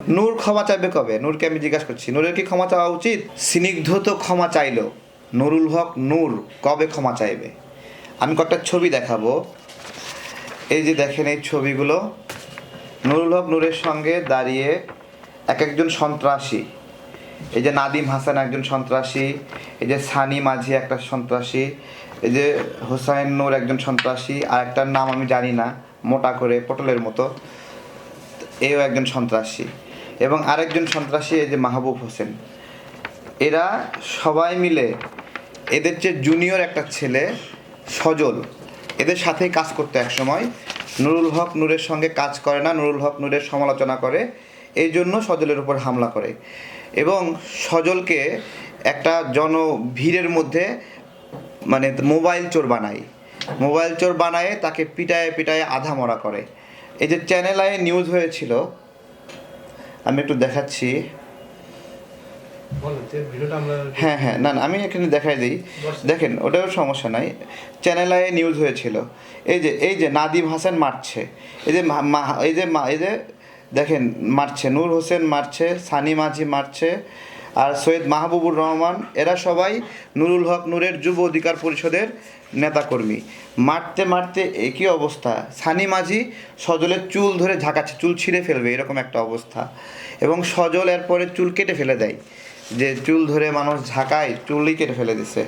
নূর ক্ষমা চাইবে কবে? নূরকে আমি জিজ্ঞাসা করছি, নূরের কি ক্ষমা চাওয়া উচিত? স্নিগ্ধ তো ক্ষমা চাইলো। নুরুল হক, নূর কবে ক্ষমা চাইবে? আমি কয়েকটা ছবি দেখাবো। এই যে দেখেন এই ছবিগুলো। নুরুল হক নূরের সঙ্গে দাঁড়িয়ে এক একজন সন্ত্রাসী। এই যে নাদিম হাসান একজন সন্ত্রাসী, এই যে সানি মাঝি একটা সন্ত্রাসী, এই যে হোসাইন নূর একজন সন্ত্রাসী, আর একটার নাম আমি জানি না, মোটা করে, পটলের মতো। এও একজন সন্ত্রাসী। এবং আরেকজন সন্ত্রাসী, এই যে মাহবুব হোসেন। এরা সবাই মিলে এদের যে জুনিয়র একটা ছেলে, সজল, এদের সাথেই কাজ করতে এক সময়। নুরুল হক নূরের সঙ্গে কাজ করে না, নুরুল হক নূরের সমালোচনা করে, এই জন্য সজলের উপর হামলা করে। এবং সজলকে একটা জন ভিড়ের মধ্যে মানে মোবাইল চোর বানায়। মোবাইল চোর বানায় তাকে পিটায় পিটায় আধা মরা করে। এই যে চ্যানেল আয়ে নিউজ হয়েছিল আমি একটু দেখাচ্ছি। হ্যাঁ হ্যাঁ না না আমি এখানে দেখাই দিই। দেখেন ওটাও সমস্যা নাই। চ্যানেল আয়ে নিউজ হয়েছিল। এই যে এই যে নাদিম হাসান মারছে। এই যে এই যে মা- এই যে দেখেন মারছে নূর হোসেন মারছে সানি মাঝি মারছে আর সৈয়দ মাহবুবুর রহমান এরা সবাই নুরুল হক নূরের যুব অধিকার পরিষদের নেতাকর্মী। মারতে মারতে একই অবস্থা। সানি মাঝি সজলের চুল ধরে ঝাঁকাচ্ছে, চুল ছিঁড়ে ফেলবে, এরকম একটা অবস্থা। এবং সজল এরপরে চুল কেটে ফেলে দেয়, যে চুল ধরে মানুষ ঝাঁকায়, চুলই কেটে ফেলে দিছে।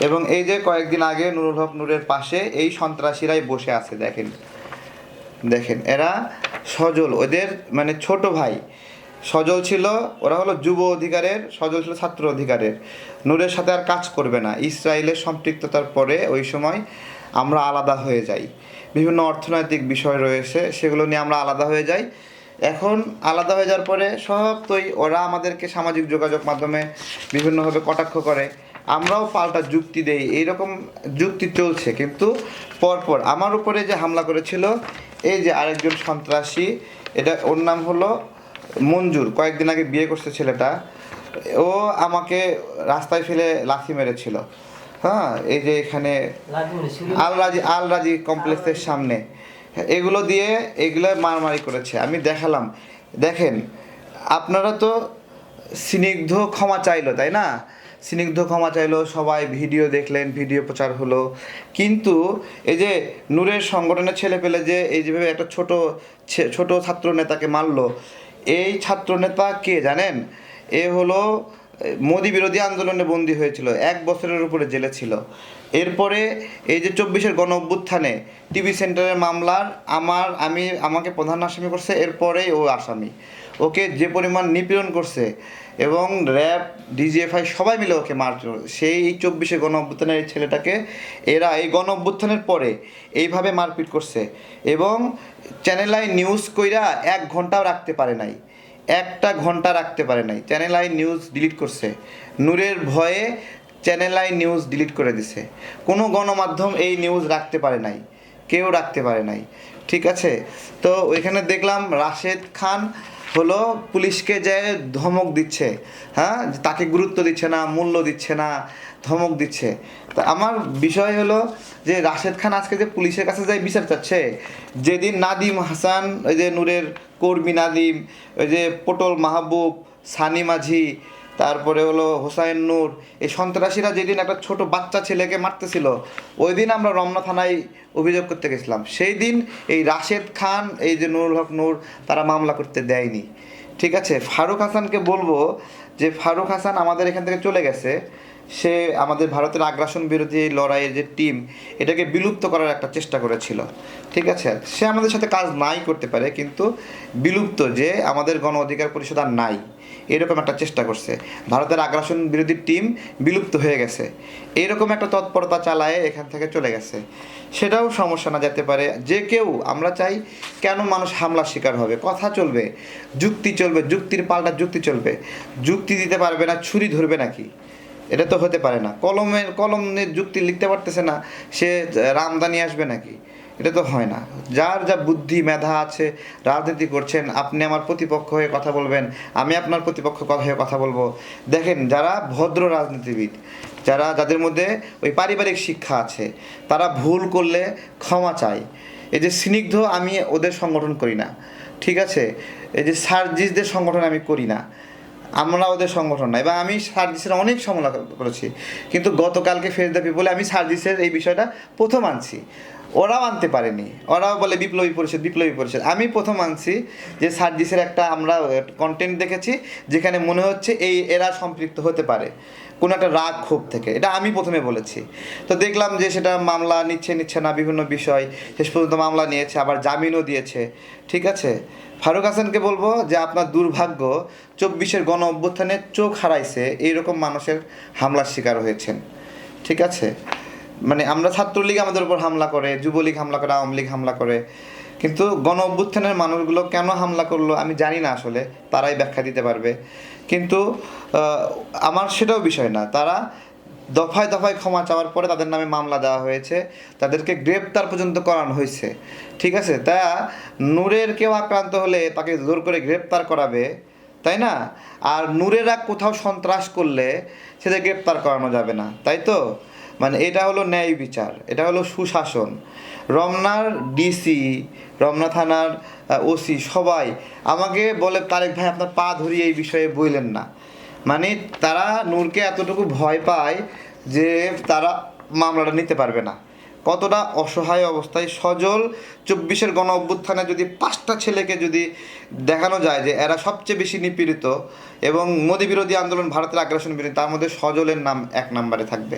এবং এই যে কয়েকদিন আগে নুরুল হক নূরের পাশে এই সন্ত্রাসীরাই বসে আছে, দেখেন। দেখেন, এরা সজল, ওদের মানে ছোট ভাই। সজল ছিল, ওরা হলো যুব অধিকারের, সজল ছিল ছাত্র অধিকারের। নূরের সাথে আর কাজ করবে না। ইসরায়েলের সম্পৃক্ততার পরে ওই সময় আমরা আলাদা হয়ে যাই। বিভিন্ন অর্থনৈতিক বিষয় রয়েছে, সেগুলো নিয়ে আমরা আলাদা হয়ে যাই। এখন আলাদা হয়ে যাওয়ার পরে সব তোই ওরা আমাদেরকে সামাজিক যোগাযোগ মাধ্যমে বিভিন্নভাবে কটাক্ষ করে। আমরাও পাল্টা যুক্তি দেই। এইরকম যুক্তি চলছে। কিন্তু পরপর আমার উপরে যে হামলা করেছিল, এই যে আরেকজন সন্ত্রাসী, এটা ওর নাম হলো মঞ্জুর কয়েকদিন আগে বিয়ে করছে ছেলেটা ও আমাকে রাস্তায় ফেলে লাথি মেরেছিল। হ্যাঁ এই যে এখানে আল রাজি আল রাজি কমপ্লেক্সের সামনে। এগুলো দিয়ে এগুলো মারামারি করেছে আমি দেখালাম। দেখেন আপনারা তো স্নিগ্ধ ক্ষমা চাইলো তাই না? স্নিগ্ধ ক্ষমা চাইলো সবাই ভিডিও দেখলেন ভিডিও প্রচার হলো। কিন্তু এই যে নূরের সংগঠনের ছেলে পেলে যে এই যেভাবে একটা ছোট ছোট ছাত্র নেতাকে মারলো এই ছাত্রনেতা কে জানেন? এ হলো মোদী বিরোধী আন্দোলনে বন্দী হয়েছিল, এক বছরের উপরে জেলে ছিল। এরপরে এই যে চব্বিশের গণ অভ্যুত্থানে টিভি সেন্টারের মামলার, আমার, আমি, আমাকে প্রধান আসামি করছে, এরপরেই ও আসামি। ওকে যে পরিমাণ নিপীড়ন করছে এবং র্যাব, ডিজিএফআই সবাই মিলে ওকে মার সেই চব্বিশে গণ অভ্যুত্থানের এই ছেলেটাকে এরা এই গণ অভ্যুত্থানের পরে এইভাবে মারপিট করছে এবং চ্যানেল আই নিউজ কইরা এক ঘন্টাও রাখতে পারে নাই। একটা ঘণ্টা রাখতে পারে নাই। চ্যানেল আই নিউজ ডিলিট করছে। নূরের ভয়ে চ্যানেল আই নিউজ ডিলিট করে দিছে। কোনো গণমাধ্যম এই নিউজ রাখতে পারে নাই। কেউ রাখতে পারে নাই। ঠিক আছে? তো ওইখানে দেখলাম রাশেদ খান হলো পুলিশকে যে ধমক দিচ্ছে হ্যাঁ? তাকে গুরুত্ব দিচ্ছে না, মূল্য দিচ্ছে না, ধমক দিচ্ছে। তা আমার বিষয় হলো যে রাশেদ খান আজকে যে পুলিশের কাছে যাই বিচার চাচ্ছে, যেদিন নাদিম হাসান, ওই যে নূরের কর্মী নাদিম, ওই যে পটল মাহবুব, সানি মাঝি তারপরে হলো হোসাইন নূর। এই সন্ত্রাসীরা যেদিন একটা ছোট বাচ্চা ছেলেকে মারতেছিল ওই দিন আমরা রমনা থানায় অভিযোগ করতে গেছিলাম। সেই দিন এই রাশেদ খান, এই যে নুরুল হক নূর, তারা মামলা করতে দেয়নি। ঠিক আছে, ফারুক হাসানকে বলব যে ফারুক হাসান আমাদের এখান থেকে চলে গেছে। সে আমাদের ভারতের আগ্রাসন বিরোধী এই লড়াইয়ের যে টিম, এটাকে বিলুপ্ত করার একটা চেষ্টা করেছিল। ঠিক আছে, সে আমাদের সাথে কাজ নাই করতে পারে, কিন্তু বিলুপ্ত যে আমাদের গণ অধিকার পরিষদ আর নাই। এরকম একটা চেষ্টা করছে। ভারতের আগ্রাসন বিরোধী টিম বিলুপ্ত হয়ে গেছে। এরকম একটা তৎপরতা চালায় এখান থেকে চলে গেছে। সেটাও সমস্যা না যেতে পারে। যে কেউ, আমরা চাই কেন মানুষ হামলার শিকার হবে? কথা চলবে। যুক্তি চলবে। যুক্তির পাল্টা যুক্তি চলবে। যুক্তি দিতে পারবে না, ছুরি ধরবে নাকি? এটা তো হতে পারে না। কলমের কলমের যুক্তি লিখতে পারতেছে না। সে রামদানি আসবে নাকি? এটা তো হয় না। যার যা বুদ্ধি, মেধা আছে, রাজনীতি করছেন, আপনি আমার প্রতিপক্ষ হয়ে কথা বলবেন, আমি আপনার প্রতিপক্ষ হয়ে কথা বলব। দেখেন, যারা ভদ্র রাজনীতিবিদ, যারা, যাদের মধ্যে ওই পারিবারিক শিক্ষা আছে, তারা ভুল করলে ক্ষমা চায়। এই যে স্নিগ্ধ আমি ওদের সংগঠন করি না, ঠিক আছে? এই যে সার্জিসদের সংগঠন আমি করি না। আমরা ওদের সংগঠন না। এবং আমি সার্জিসের অনেক সমালোচনা করেছি, কিন্তু গতকালকে ফেস দ্য পিপলে আমি সার্জিসের এই বিষয়টা প্রথম আনছি। ওরাও আনতে পারেনি। ওরাও বলে বিপ্লবী পরিষদ বিপ্লবী পরিষদ। আমি প্রথম আনছি যে সার্জিসের একটা আমরা কন্টেন্ট দেখেছি, যেখানে মনে হচ্ছে এই এরা সম্পৃক্ত হতে পারে। কোনো একটা রাগ ক্ষোভ থেকে। এটা আমি প্রথমে বলেছি। তো দেখলাম যে সেটা মামলা নিচ্ছে নিচ্ছে না, বিভিন্ন বিষয়। শেষ পর্যন্ত মামলা নিয়েছে, আবার জামিনও দিয়েছে। ঠিক আছে? ফারুক হাসানকে বলব যে আপনার দুর্ভাগ্য, চব্বিশের গণ অভ্যুত্থানে চোখ হারাইছে, এইরকম মানুষের হামলার শিকার হয়েছেন। ঠিক আছে? মানে আমরা ছাত্রলীগ আমাদের উপর হামলা করে, যুবলীগ হামলা করে, আওয়ামী লীগ হামলা করে। কিন্তু গণ অভ্যুত্থানের মানুষগুলো কেন হামলা করল আমি জানি না আসলে, তারাই ব্যাখ্যা দিতে পারবে। কিন্তু আমার সেটাও বিষয় না। তারা দফায় দফায় ক্ষমা চাওয়ার পরে তাদের নামে মামলা দেওয়া হয়েছে, তাদেরকে গ্রেপ্তার পর্যন্ত করানো হয়েছে। ঠিক আছে? তা নূরের কেউ আক্রান্ত হলে তাকে জোর করে গ্রেপ্তার করাবে, তাই না? আর নূরেরা কোথাও সন্ত্রাস করলে সেটা গ্রেপ্তার করানো যাবে না, তাই তো? মানে এটা হলো ন্যায় বিচার, এটা হলো সুশাসন। রমনার ডিসি রমনা থানার ওসি সবাই আমাকে বলে, তারেক ভাই, আপনার পা ধরিয়ে এই বিষয়ে বললেন না। মানে তারা নূরকে এতটুকু ভয় পায় যে তারা মামলাটা নিতে পারবে না। কতটা অসহায় অবস্থায় সজল চব্বিশের গণ অভ্যুত্থানে যদি পাঁচটা ছেলেকে যদি দেখানো যায় যে এরা সবচেয়ে বেশি নিপীড়িত এবং মোদী বিরোধী আন্দোলন, ভারতের আগ্রাসন বিরোধী, তার মধ্যে সজলের নাম এক নম্বরে থাকবে।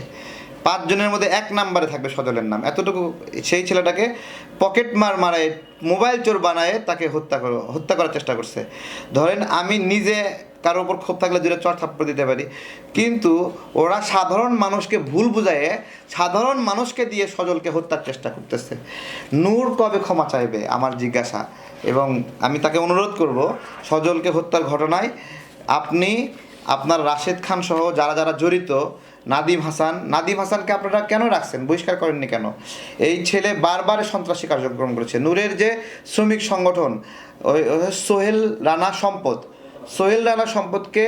পাঁচজনের মধ্যে এক নাম্বারে থাকবে সজলের নাম। এতটুকু সেই ছেলেটাকে পকেট মার মারায়, মোবাইল চোর বানায় তাকে হত্যা কর, হত্যা করার চেষ্টা করছে। ধরেন আমি নিজে কারোর উপর ক্ষোভ থাকলে দুটো চর থাপ্পড় দিতে পারি। কিন্তু ওরা সাধারণ মানুষকে ভুল বুঝায় সাধারণ মানুষকে দিয়ে সজলকে হত্যার চেষ্টা করতেছে। নূর কবে ক্ষমা চাইবে? আমার জিজ্ঞাসা। এবং আমি তাকে অনুরোধ করব, সজলকে হত্যার ঘটনায় আপনি, আপনার রাশেদ খান সহ যারা যারা জড়িত নাদিম হাসান। নাদিম হাসানকে আপনারা কেন রাখছেন? বহিষ্কার করেননি কেন? এই ছেলে বারবার সন্ত্রাসী কার্যক্রম করেছে। নূরের যে শ্রমিক সংগঠন সোহেল রানা সম্পদ সোহেল রানা সম্পদকে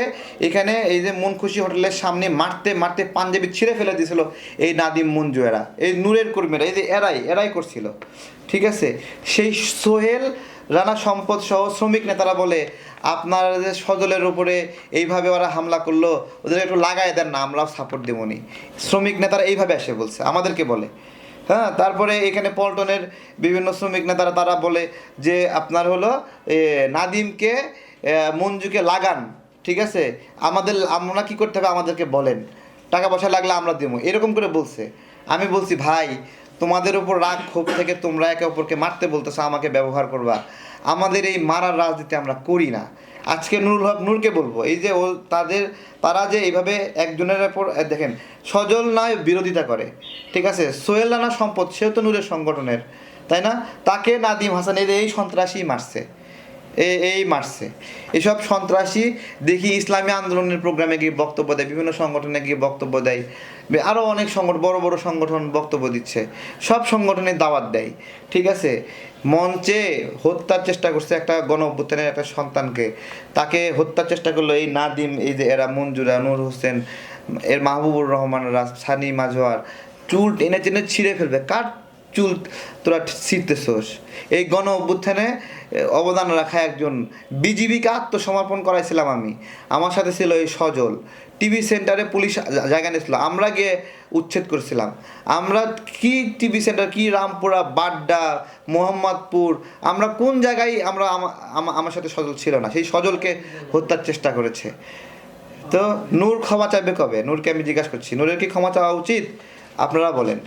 এখানে এই যে মন খুশি হোটেলের সামনে মারতে মারতে পাঞ্জাবি ছিঁড়ে ফেলে দিয়েছিল এই নাদিম মঞ্জু এরা এই নূরের কর্মীরা, এই যে এরাই এরাই করছিল। ঠিক আছে? সেই সোহেল রানা সম্পদ সহ শ্রমিক নেতারা বলে, আপনার যে সজলের উপরে এইভাবে ওরা হামলা করল, ওদের একটু লাগাই দেন না আমরাও সাপোর্ট দেবনি শ্রমিক নেতারা এইভাবে এসে বলছে, আমাদেরকে বলে। হ্যাঁ তারপরে এখানে পল্টনের বিভিন্ন শ্রমিক নেতারা, তারা বলে যে আপনার হলো নাদিমকে মঞ্জুকে লাগান, ঠিক আছে? আমাদের, আমরা কি করতে হবে আমাদেরকে বলেন। টাকা পয়সা লাগলে আমরা দেবো। এরকম করে বলছে। আমি বলছি, ভাই, তোমাদের উপর রাগ, ক্ষোভ থেকে তোমরা একে অপরকে মারতে বলতেছো, আমাকে ব্যবহার করবা। আমাদের এই মারার রাজনীতি আমরা করি না। আজকে নুরুল হক নূরকে বলব এই যে ও তাদের তারা যে এইভাবে একজনের উপর এ, দেখেন সজল নয় বিরোধিতা করে ঠিক আছে? সোহেল রানা সম্পদ সেও তো নূরের সংগঠনের তাই না? তাকে নাদিম হাসান এই এই সন্ত্রাসী মারছে এই মারছে। এসব সন্ত্রাসী দেখি ইসলামী আন্দোলনের প্রোগ্রামে গিয়ে বক্তব্য দেয় বিভিন্ন সংগঠনে গিয়ে বক্তব্য দেয়। আরও অনেক সংগঠন, বড় বড় সংগঠন বক্তব্য দিচ্ছে। সব সংগঠনে দাওয়াত দেয়, ঠিক আছে? মঞ্চে হত্যার চেষ্টা করছে একটা গণ অভ্যুত্থানের একটা সন্তানকে। তাকে হত্যার চেষ্টা করল এই নাদিম, এই যে এরা মঞ্জুরা, নূর হোসেন, এর মাহবুবুর রহমান, রাজ, সানি মাজোয়ার চুল টেনে টেনে ছিঁড়ে ফেলবে। কার চুল তোরা ছিঁড়তেছোস। এই গণ অভ্যুত্থানে অবদান রাখা একজন বিজিবিকে আত্মসমর্পণ করাইছিলাম আমি। আমার সাথে ছিল এই সজল। টিভি সেন্টারে পুলিশ জায়গা নিয়েছিল। আমরা গিয়ে উচ্ছেদ করেছিলাম। আমরা কি টিভি সেন্টার, কি রামপুরা, বাড্ডা, মোহাম্মদপুর, আমরা কোন জায়গায় আমরা আমা- আমা- আমার সাথে সজল ছিল না? সেই সজলকে হত্যার চেষ্টা করেছে। তো নূর ক্ষমা চাইবে কবে? নূরকে আমি জিজ্ঞাসা করছি। নূরের কি ক্ষমা চাওয়া উচিত? আপনারা বলেন।